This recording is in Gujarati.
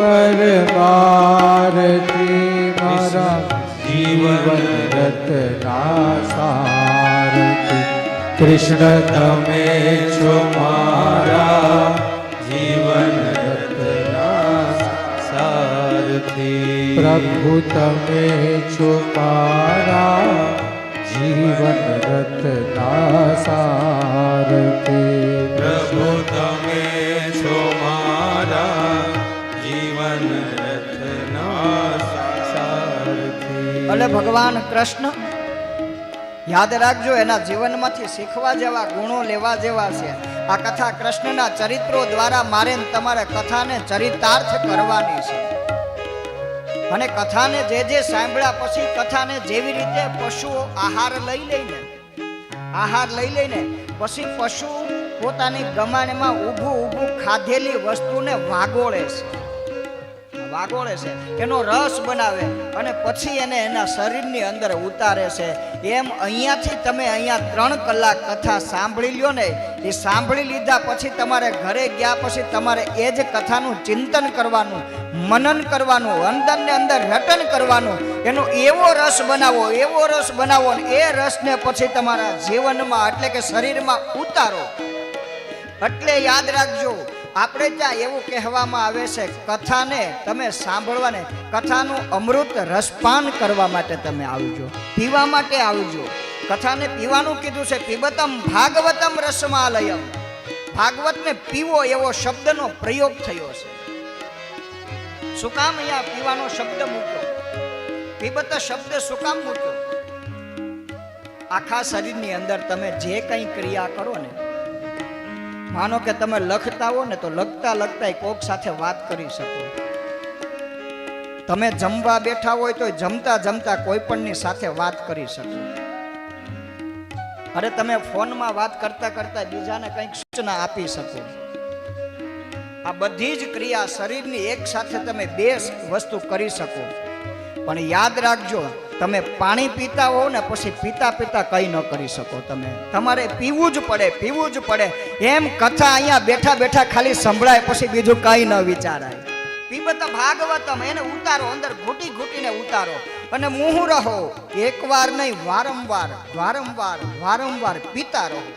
પરમારથી મારા જીવન રતના સારથી. કૃષ્ણ તમે છો મારા જીવન રતના સારથી. પ્રભુ તમે છો મારા જીવન રતના સારથી. એટલે ભગવાન કૃષ્ણ, યાદ રાખજો, એના જીવનમાંથી શીખવા જેવા ગુણો લેવા જેવા છે. આ કથા કૃષ્ણના ચરિત્રો દ્વારા મારે તમારે કથાને ચરિતાર્થ કરવાની છે. અને કથાને જે જે સાંભળ્યા પછી કથાને જેવી રીતે પશુઓ આહાર લઈ લઈને આહાર લઈ લઈને પછી પશુ પોતાની ગમાણમાં ઊભું ઊભું ખાધેલી વસ્તુને વાગોળે છે. વાગોળે છે, એનો રસ બનાવે અને પછી એને એના શરીરની અંદર ઉતારે છે. એમ અહીંયાથી તમે અહીંયા ત્રણ કલાક કથા સાંભળી લ્યો ને, એ સાંભળી લીધા પછી તમારે ઘરે ગયા પછી તમારે એ જ કથાનું ચિંતન કરવાનું, મનન કરવાનું, અંદરને અંદર રટન કરવાનું, એનો એવો રસ બનાવો, એવો રસ બનાવો ને એ રસને પછી તમારા જીવનમાં એટલે કે શરીરમાં ઉતારો. એટલે યાદ રાખજો આપણે ત્યાં એવું કહેવામાં આવે છે, કથાને તમે સાંભળવાને, કથાનું અમૃત રસપાન કરવા માટે તમે આવજો, પીવા માટે આવજો. કથાને પીવાનું કીધું છે, પીબતમ ભાગવતમ રસમાલયમ. ભાગવતને પીવો એવો શબ્દનો પ્રયોગ થયો છે. શું કામ અહીંયા પીવાનો શબ્દ મૂક્યો? પીબત શબ્દ શું કામ મૂક્યો? આખા શરીરની અંદર તમે જે કંઈ ક્રિયા કરો ને માનો કે તમે લખતા હો ને તો લખતા લખતા કોક સાથે વાત કરી શકો. તમે જમવા બેઠા હોય તો જમતા જમતા કોઈ પણની સાથે વાત કરી શકો. અરે તમે ફોનમાં વાત કરતા કરતા બીજાને કંઈક સૂચના આપી શકો. આ બધી જ ક્રિયા શરીરની એક સાથે તમે બે વસ્તુ કરી શકો. પણ યાદ રાખજો તમે પાણી પીતા હો ને પછી પીતા પીતા કંઈ ન કરી શકો તમે. તમારે પીવું જ પડે, પીવું જ પડે. એમ કથા અહીંયા બેઠા બેઠા ખાલી સંભળાય, પછી બીજું કંઈ ન વિચારાય. પીબત ભાગવતમ, એને ઉતારો, અંદર ઘૂંટી ઘૂંટીને ઉતારો. અને મુહું રહો. એકવાર નહીં, વારંવાર વારંવાર વારંવાર પીતા રહો.